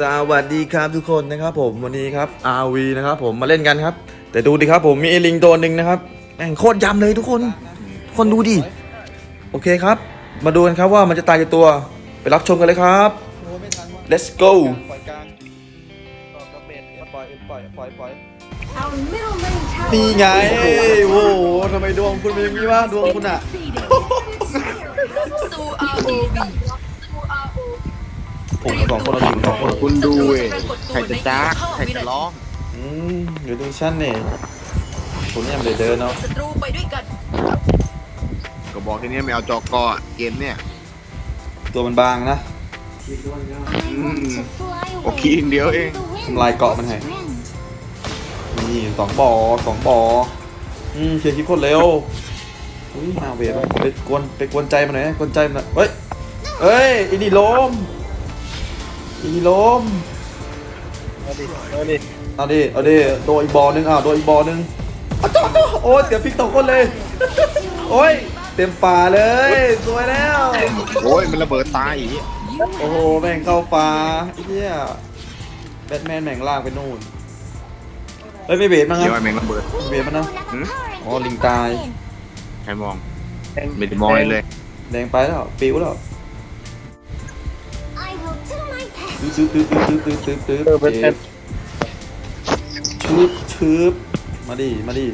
สวัสดีครับทุกคนนะครับผมวันนี้ครับ RV นะครับผมมาเล่นกันครับ แต่ดูดิครับผมมีเอลิงตัวหนึ่งนะครับแม่งโคตรยำเลยทุกคนทุกคนดูดิโอเคครับ มาดูกันครับว่ามันจะตายกี่ตัวไปรับชมกันเลยครับ let's go ปล่อยกลางต่อกับเบสปล่อยปล่อยปล่อยปล่อย Our middle lane tower นี่ไงโอ้โหทำไมดวงคุณเป็นอย่างนี้วะดวงคุณอะสู้ ROV ผมกับสองคนเราอยู่สองคนคุณดูเว้ยใครจะจ้าใครจะร้องอืมอยู่ดูชั้นนี่คุณยังไม่ได้เดินเนาะศัตรูไปด้วยกันก็บอกทีนี้ไม่เอาจอกออะเกมเนี่ย ตัวมันบางนะอืมโอเคอีกเดียวเองทำลายเกาะมันให้นี่สองบ่อสองบ่ออืมเคลียร์คลิปโคนเร็วอุ้ยมาเวทไปกวนไปกวนใจมันหน่อยนะกวนใจมันหน่อยเฮ้ยเฮ้ยอีนี่ล้ม อีนี่ล้มเอาดิเอาดิเอาดิเอาดิโดนอีกบ่อหนึงอะโดนอีกบ่อหนึงอ้าวจ้าจ้าโอ้ยเสียฟิกสองคนเลย โอ้ย เต็มป่าเลย สวยแล้ว โอ้ยมันระเบิดตายอีกโอ้โห แม่งเข้าป่าไอ้เหี้ยแบทแมนแม่งลากไปนู่น เฮ้ยไม่เบสมั้งคเดี๋ยวรับไอ้แมงระเบิดไม่เบสมั้งนะหืมอ๋อลิงตายใครมอง ไม่ได้มองอะไรเลย แดงไปแล้ว ปิวแล้ว ตื้อตื้อตื้อตื้อตื้อตื้อเออเป็นเจ็บชืบชืบมาดิมาดิ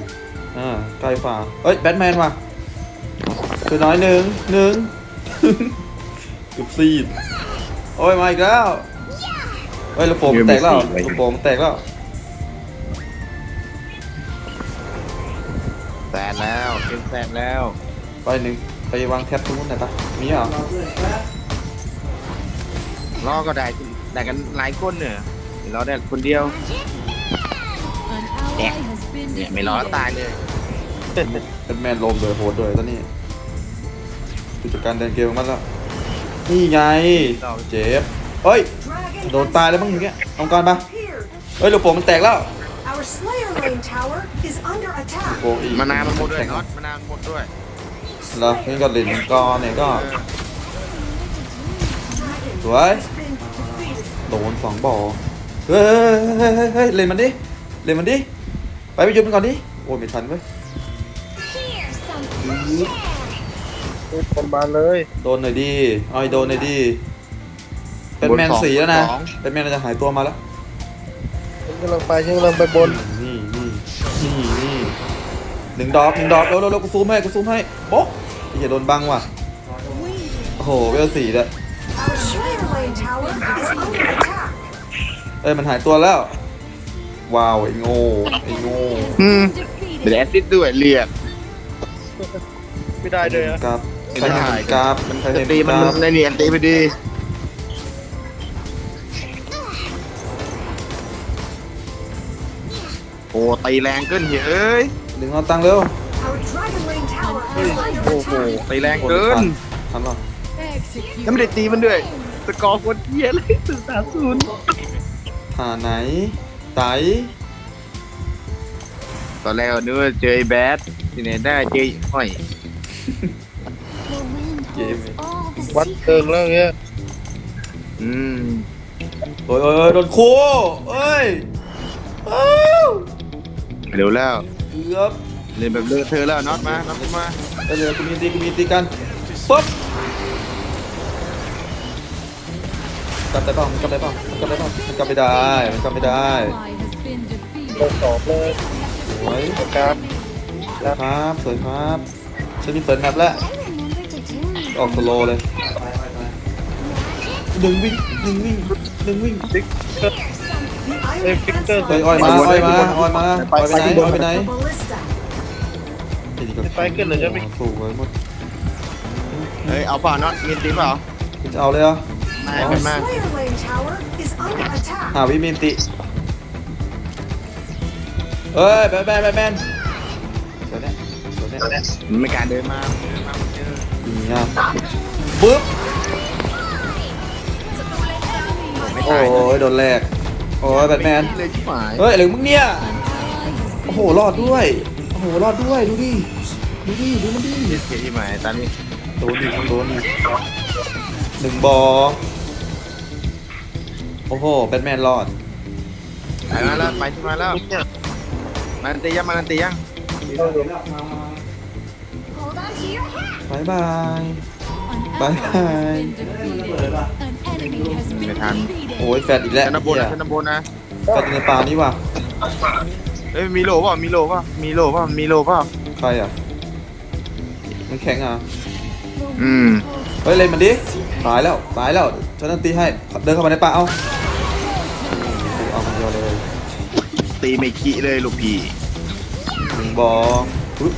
อ่าใกลฝ่าเฮ้ยแบทแมนว่ะคือน้อยหนึ่งหนึ่งกือบซีดโอ้ยมาอีกแล้วเฮ้ยลูกโป่งแตกแล้วลูกโป่งแตกแล้วแสนแล้วเป็นแสนแล้ว ไปหนึ่งไปวางแท็บตรงนู้นหน่อยปะมีเหรอรอก็ได้ ได้กันหลายคนเนี่ยเดี๋ยวเราได้คนเดียวแอะเนี่ยไม่รอตายเลยเป็นแมนลมเลยโหดเลยตอนนี้กิจการเดินเกมของมันแล้วนี่ไงเจ็บเฮ้ย Dragon โดนตายแล้วมั้งอย่างเงี้ยเอาการปะ appeared. เฮ้ยลูกโป่งมันแตกแล้ว Our Slayer lane tower is under attack. โป่งอีกมานาวมันหมดด้วยน็อตมานาวมันหมดด้วยแล้วนี่ก็เล่นก็เนี่ยก็เออสวย Has been defeated. โดนสองบ่อเฮ้ยเฮ้ยเฮ้ยเฮ้ยเล่นมันดิเล่นมันดิไปไปยุดมันก่อนดิโอ้ยไม่ทันเว้ยคนมาเลยโดนหน่อยดิเอาไอ้โดนหน่อยดิเป็นแมนสีแล้วนะเป็นแมนจะหายตัวมาแล้วฉันกำลังไปฉันกำลังไปบนนี่นี่นี่นี่หนึ่งดอกหนึ่งดอกเร็วเร็วกูซูมให้กูซูมให้โป๊ะไอ้เหี้ยโดนบังว่ะโอ้โหเวลสี่แล้ว เอ้ยมันหายตัวแล้ว ว้าวไอ้โง่ไอ้โง่อืมเดี๋ยวแอสซิดด้วยเรียก ไม่ได้เลยอะครับไม่ใครได้เห็นกราฟมันใครเห็นตีกมันราฟในเนี่ยตีไปดีโอ้ตีแรงเกินเฮ้ยดึงเอาตังค์เร็ว Our Dragon lane tower is under โอ้โห attack. ตีแรงเกินทันหรอแล้วไม่ได้ตีมันด้วย สกอร์คนเทียเลยสุดสาศูนย์ ท่าไหน ไตตอนแรกนึกว่าเจอไอ้แบดที่ไหนได้เจอไอ้ห้อยเกมวัดเติงแล้วเงี้ยอืมโอ้ยโอ้ยโอ้ยโดนคู่เอ้ยอ้าวเร็วแล้วเกือบเล่นแบบเลอะเธอะแล้วน็อตมาน็อตขึ้นมา ไปเลยกูมีตีกูมีตีกันปุ๊บ กลับได้เปล่ามันกลับได้เปล่ามันกลับได้เปล่ามันกลับไม่ได้ มันกลับไม่ได้ลงสองเลยสวยประการครับ สวยครับฉันมีเปิดแมปแล้ว ออกสโลว์เลยหนึ่งวิ่งหนึ่งวิ่งหนึ่งวิ่งติ๊กเกอร์ The เอ้ย Iron ฟิกเกอร์เฮ้ยอ้อยมาอ้อยมาอ้อยมาอ้อยไปไหนอ้อยไปไหน The ballista. ไปขึ้นเลยใช่ไหมถูกไว้หมดเฮ้ยเอาเปล่าน็อตมีตีเปล่าคุณจะเอาเลยเหรอไม่ Our เป็นมาก Slayer lane tower is under attack. หาวิมินติ เอ้ยแบนแบนแบนแบนเดี๋ยวเนี้ยเดี๋ยวเนี้ยมันไม่กล้ารเดินมาเดินมาเจอนี่อะปึ๊บ ไม่โอ้ตายเลยยโดนแรก โอ้ยแบทแมน เลยที่หมายเฮ้ยอะไรของมึงเนี่ย โอ้โห รอดด้วย โอ้โห รอดด้วย ดูดิ ดูดิ ดูมันดิ เสียที่หมายตอนนี้โดนดิโดนดิหนึ่งบอโอ้โหแบทแมนรอดไปมาแล้วไปที่มาแล้วมานันตียังมานันตียัง Hold on to your hat. บายบาย An Bye ally bye. has been defeated. An enemy has been ไม่ทันโอ้ defeated. ยแฟดอีกแล้วชั้นบนเหี้นะยชั้นบนนะแฟดอยู่ในป่านี่ว่ะเอ้ยมีโลป่ะมีโลป่ะมีโลป่ะมีโลป่ะใครอะ มันแข็งอะ อืมเฮ้ยเล่นมันดิ ตายแล้ว ตายแล้วฉันนั่นตีให้ เดินเข้ามาในป่าเอา เอามันเดียวเลยตีไม่ขี้เลยลูกพี่หนึ่งบอลอุ๊ย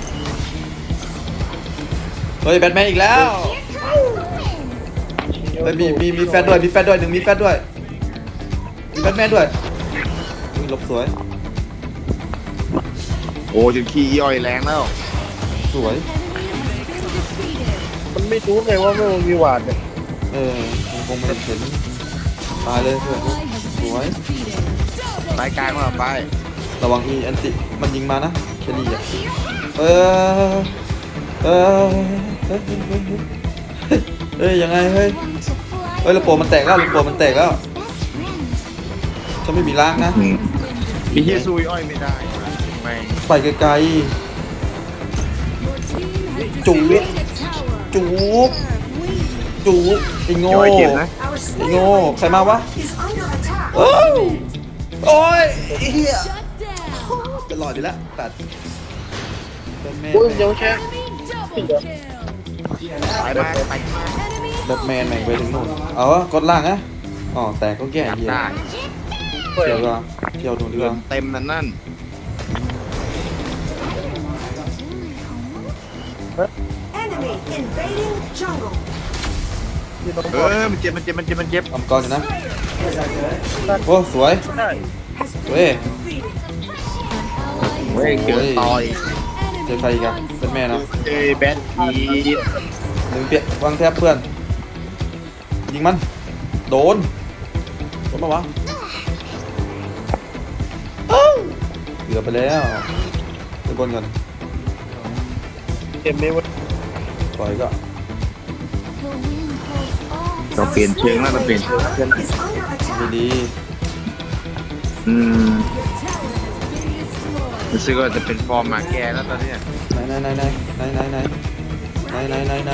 เฮ้ยแบทแมนอีกแล้วเฮ้ยมีมีมีแฟดด้วยมีแฟดด้วยหนึ่งมีแฟดด้วยมีแบทแมนด้วยอุ๊ยลบสวยโอ้จนขี้ย่อยแรงแล้วสวย Enemy has been defeated. มันไม่รู้ไงว่ามันมีหวาดเนี่ยเออมันคงไม่เห็นตายเลยเพื่อน Ally has สวย been defeated. ไปกลางมาไป ระวังอีอันติมันยิงมานะเคลลี่อะเออเออเฮ้ยเฮ้ยเฮ้ยเฮ้ยเฮ้ยยังไงเฮ้ยเฮ้ยลูกโป่งมันแตกแล้วลูกโป่งมันแตกแล้วฉันไม่มีล้างนะอืมมีเฮียซุยอ้อยไม่ได้แม่งไปไกล Your team has Chủ. destroyed a tower. ๆจูบ Win. จูบไอ้โง่ย่อยเจ็บนะ Our Ê, Slayer โอ้ยโอ้ยไอ้เฮีย Shut down. จะหลอดดีแล้วตัดแบทแมนอุ้ยยังไม่ใช่ Enemy double kill. ไปมาไปมา Enemy แบทแมนแม่งไปถึงนู่นเอาวะกดล่างนะอ๋อแตกก็แก่จับเฮียได้เที่ยวก็เที่ยวดูดีเดืกอนว่าเต็มนั่นนั่น เออมันเจ็บมันเจ็บมันเจ็บมันเจ็บทำก่อนอยู่นะ โอ้สวยได้ Has been Ê. defeated. ally เว้ย has เกินต่อยเจอใครอีกอะแบทแมนนะเจอแบททีหนึ่งเปียกวางแทบเพื่อน ยิงมัน โดน โดนปะวะเอ้าเกือบไปแล้วไปบนก่อนเต็มไม่หมดปล่อยก็ เราเปลี่ยนเชิงแล้วเราเปลี่ยนเชิง Tower is under ไม่ attack. ดีอืมรู้สึกว่าจะเป็นฟอร์มหมาแกแล้วตอนเนี้ยไหนไหนไหนไหนไหนไหนไหนไหนไหนไหน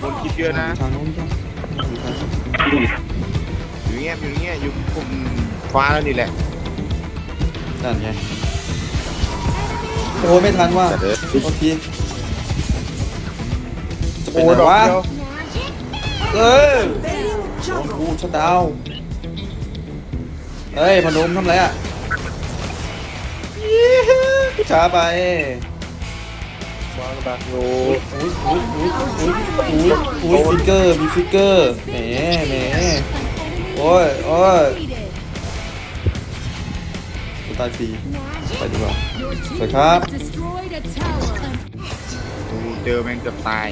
คนคิดเยอะนะทางนู้นจ้ะอยู่ทางอยู่เงี้ยอยู่เงี้ยอยู่กลุ่มฟ้าแล้วนี่แหละนั่นไงโอ้ไม่ทันว่ะแต่เด้อโทษทีจะเป็นโอ้ไงวะ เออโอ้ jungle. โหชัดดาวเฮ้ยพนมทำไรอะช้าไปวางดักอยู่อุ้ยอุ้ยอุ้ยอุ้ยอุ้ยอุ้ยฟิกเกอร์มีฟิกเกอร์แหมแหม An enemy Ôi, ôi. defeated. กูตายฟรีไปดีกว่า Your team Phải khác. has destroyed a tower. An ดูเจอแมงเกือบตาย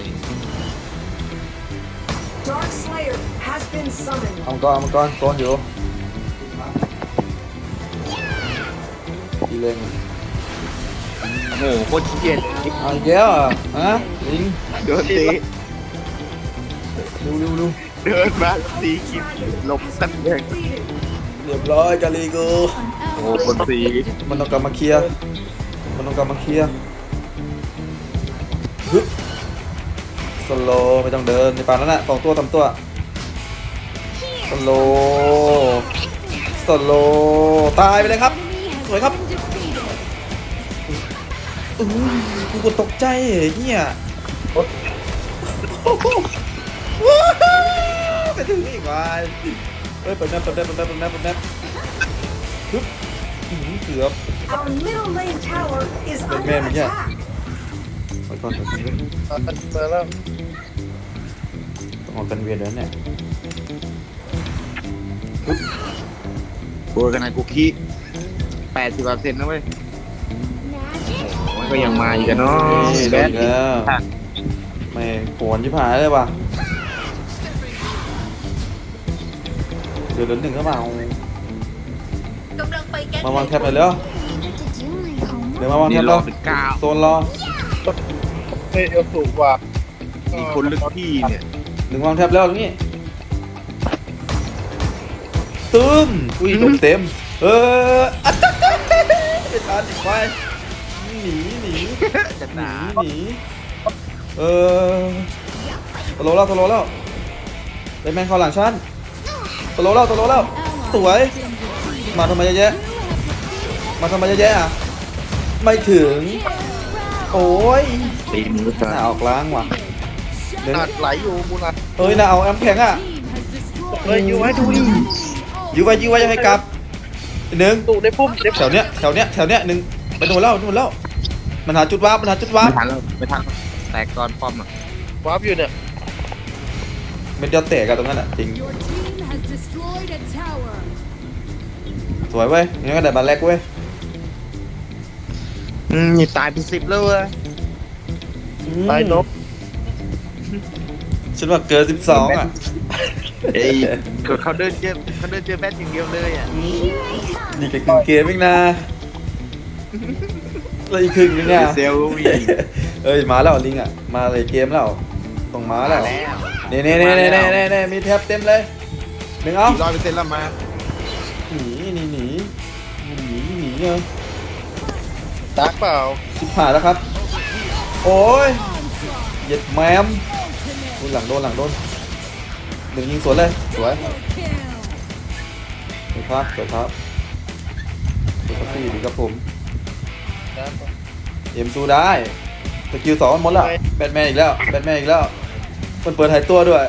Dark Slayer has been summoned. เอามังก่อนเอามังก่อนก่อนอยู่ดีเลยโอ้โหโคตรเกลียดเอาอีกแล้วเหรอฮะลิงเดินตีเร็วเร็วเร็วเดินมาตีคิปหลบสัตว์เลย Defeated. เรียบร้อยกาลีกู an โอ้ ally คนสีมันต้องกลับมาเคลียร์มันต้องกลับมาเคลียร์ สโลว์ไม่ต้องเดินในป่านั้นน่ะสองตัวสามตัวสโลว์สโลว์ตายไปเลยครับ enemy has สวยครับ been defeated. อุ้ยกูกดตกใจเฮียไปถึงอีกวายเฮ้ยเปิดแมปเปิดแมปเปิดแมปเปิดแมปเปิดแมปฮึบอื้อหือเกือบ Our middle lane tower is Bên under men ไปก่อนไปก่อนเว้ยตัดมาแล้วต้องออกกันเวียนแล้วเนี่ยโอ้ยขนาดกูขี้แปดสิบเปอร์เซ็นต์นะเว้ยมันก็ยังมาอยู่กันเนาะนี่แบโดนทอีกแล้วแม่โผล่ยิบหายเลยว่ะเดี๋ยวเหลือหนึ่งก็มาเอามาวางแคปหน่อยเร็ว เดี๋ยวมาวางแคนี่ปรแล้อวเป็นเก้าโซนรอ เฮ้ยเอลสูงกว่ามีคนลึกที่เนี่ยหนึ่งวางแท็บแล้วตรงนี้ตึมอุ้ยลมเต็ม เอออัดไม่ทันอีกไปหนีหนีจะหหนีนาหนีเออตโลแล้วตโลแล้วเป็นแมนเข้าหลังฉันตโลแล้วตโลแล้วสวย มาทำไมเยอะแยะมาทำไมเยอะแยะอะไม่ถึง โอ้ย ตีมือหน้าออกล้างว่ะเดี๋ยวตัดไหลอยู่มูนัดเอ้ยน่าเอาแอมแข็งอะเฮ้ยอยู่ไว้ดูดิยื้อไว้ยื้อไว้ยังให้กลับหนึ่งตู่ในพุ่มในแถวเนี้ยแถวเนี้ยแถวเนี้ยหนึ่งไปโดนแล้วโดนแล้วมันหาจุดวาร์ปมันหาจุดวาร์ไม่ปทันแล้วไม่ทันแตกตอนป้อมอะวาร์ปอยู่เนี่ยเป็นเดียวเตะกันตรงนั้นอะจริง Your team has destroyed a tower. สวยเว้ยงั้นก็ได้บาลแรกเว้ยอืมนี่ตายเป็นสิบแล้วเว้ย ตายนกฉันว่าเกินสิบสองอะเอ้ยเขาเดินเจอเขาเดินเจอแบทอย่างเดียวเลยอะนี่ก็คือเกมเองนะเลยอีกครึ่งนึงอะเซลวีเอ้ยมาแล้วลิงอะ มาเลยเกมแล้วต้องมาแล้วแล้วเน่เน่เน่เน่เน่เน่เน่มีแท็บเต็มเลยหนึ่งเอาร้อยเปอร์เซ็นต์แล้วมาหนีหนีหนีหนีหนีเนอะดาร์กเปล่าสิบผ่านแล้วครับ โอ้ยเหย็ดแมมโดนหลังโดนหลังโดนหนึ่งยิงสวนเลยสวย Kill. สวยครับสวยครับสวยครับพี่ดีครับผมดาร์กเปล่าเอ็มซูได้สกิลสองหมดแล้วแบทแมนอีกแล้วแบทแมนอีกแล้วมันเปิดหายตัวด้วย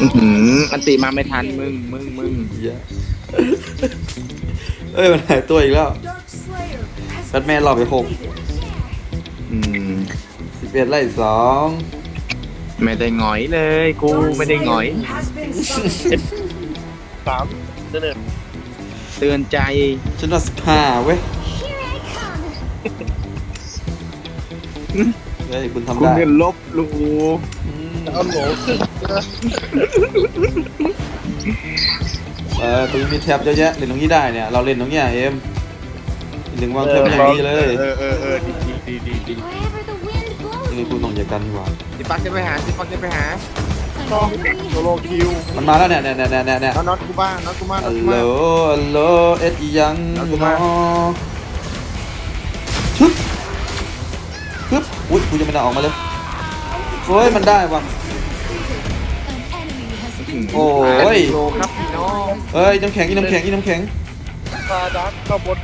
อื้อหืออันติมาไม่ทันมึงมึงมึงเหี้ยเอ้ยมันหายตัวอีกแล้ว Dark Slayer has แบทแมนรอบไปหก อืมสิบเอ็ดไล่สองไม่ได้หงอยเลย กู Dark ไม่ได้หงอย Slayer has been summoned. สามเสนอเตือนใจฉันว่าสิบห้าเว้ยเฮ้ยคุณทำคุณได้เงินลบลูอืมเอาโหลขึ้นเออตรงนี้มีแท็บเยอะแยะเล่นตรงนี้ได้เนี่ยเราเล่นตรงเนี้ยเอ็มหนึ่งวางแท็บอย่างนี้เลย เออเออเออดี ดีดีดีดี Wherever the wind blows. นี่คุณต้องอย่ากันดีกว่าสิปักจะไปหาสิปักจะไปหา An ต้อง enemy โซโล has คิว been มันมาแล้วเนี่ยเนี่ยเนี่ยเนี่ยเนี่ยน้องน็อตกูบ้าน็อตกูบ้าน็อฮัตลกูโหลบ้าฮัลโหลเอ็ดอียังเอาอกูยู่มาเนาะชึบปึ๊บอุ้ยกูจะไม่ได้ออกมาเลยเฮ้ยมันได้ว่ะ An enemy has been โอ้ยโลครับพี่น้องเอ้ยน้ำแข็งอีน้ำแข็งอีน้ำแข็งคาดาร์กเข้าบนโล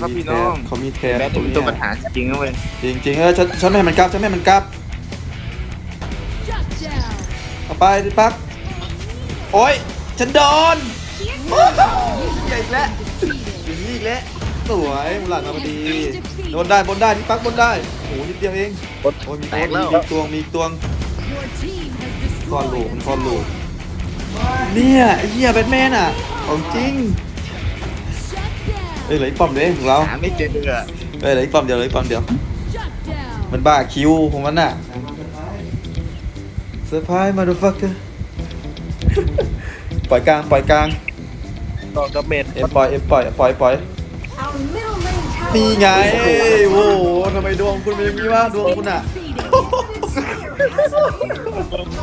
ครับพี่น้องเขามีแทนแบทตรเป็งนนี้ตัวปัญหาจริงนะเว้ยจริงจริงๆเออฉันฉันไม่ให้มันกลับฉันไม่ให้มันกลับ shut down. เอาไปดิปักโอ้ยฉันโดนโอ้โหใหญ่อีกแล้วอย่างนี้อีกแล้วสวยมุหลังมาพอดีโดนได้บนได้ที่ปักบนได้โอ้โหนิดเดียวเองโอ้ยมีตัวมีมีตัวมีตัว Your team has คอน destroyed ลูกมัน a คอนลูก tower. เนี่ยไอ้เหี้ยแบทแมนอะของจริง Shut เอ้ย down. เหลืออีกป้อมเดียวเองของเราหาไม่เจออะเอ้ยเหลืออีกป้อมเดียวเหลืออีกป้อมเดียว Shut down. มันบ้าคิวของมันน่ะเซอร์ไพรส์มาดูฟักเกอร์ปล่อยกลางปล่อยกลางต่อดาเมจเอ็มปล่อยเอ็มปล่อยปล่อยปล่อย Our middle lane tower นี่ไง has โอ้โหทำไมดวงคุณเป็นอย่างนี้วะดวงคุณอะ Defeated. Slayer has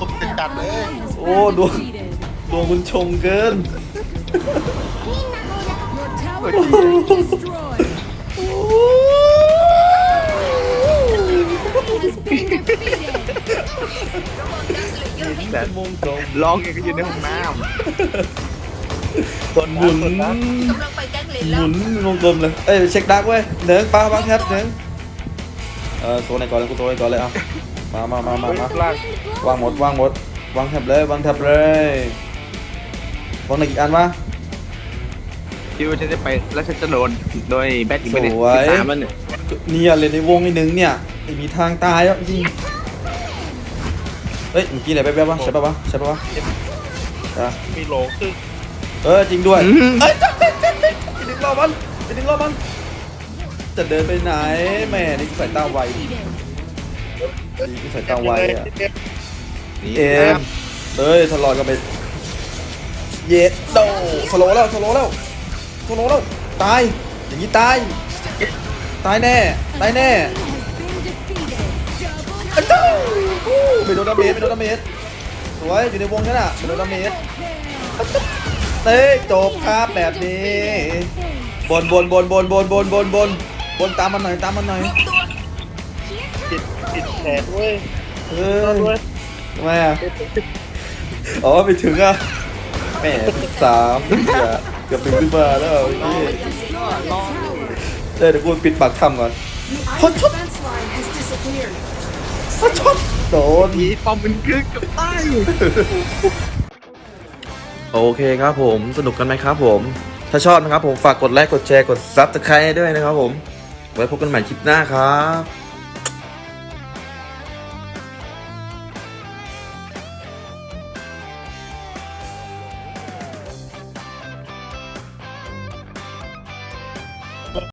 appeared. จัดเลย โอ้ ดวง Defeated. ดวงคุณชงเกิน Your tower has been destroyed. Has been defeated. แต่มงตรงร้องอย่างก็อยู่ในห้องน้ส่วนหมุนส่วนนะหมุนวงกลมเลย เอ้ยเช็คดักเว้ยเดินปลาบางแท็บเดินเออโซนไหนก่อนเลยกูโซนไหนก่อนเลยเอามามามามามาล่างวางหมดวางหมดวางแท็บเลยวางแท็บเลยของไหนกี่อันวะำ คิดว่าฉันจะไปแล้วฉันจะโดนโดยแบทอีกไม่ได้สวยสิบสามแล้วเนี่ยเนี่ยเลยในวงไอ้หนึ่งเนี่ยไม่มีทางตายแล้วจริงเฮ้ยเมื่อกี้ไหนแป๊บๆวะใช่ปะวะใช่ปะวะอะมีโหลขึ้นเออจริงด้วยอืมเอ้ยจับจับจับจับไปดึงรอบมันไปดึงรอบมันจะเดินไปไหนแม่นี่สายตาไว Defeated. นี่สายตาไวอะ นี่เอ็คมรับเอ้ยทะลอยกันไป เย็ดโดสโลว์แล้วสโลว์แล้ว สโลว์แล้วตายอย่างนี้ตายตายแน่ตายแน่ Has been defeated. Double อันเจ้าอู้ไม่โดนดาเมจไม่โดนดาเมจสวยอยู่ในวงนั่นน่ะโดนดาเมจเต้จบครับแบบนี้บนบนบนบนบนบนบนบนบนตามมันหน่อยตามมันหน่อยติดติดแขนเว้ยเออทำไมอะอ๋อไปถึงอะแหมสามอย่า เกือบถึงขึ้นมาแล้วไอ้นี่เดี๋ยวกูปิดปากถ้ำก่อน The iron defense line has disappeared. โดนผีปอมมันกึกกับใต้โอเคครับผมสนุกกันไหมครับผม ถ้าชอบนะครับผมฝากกดไลค์กดแชร์กดซับสไครต์ด้วยนะครับผม ไว้พบกันใหม่คลิปหน้าครับ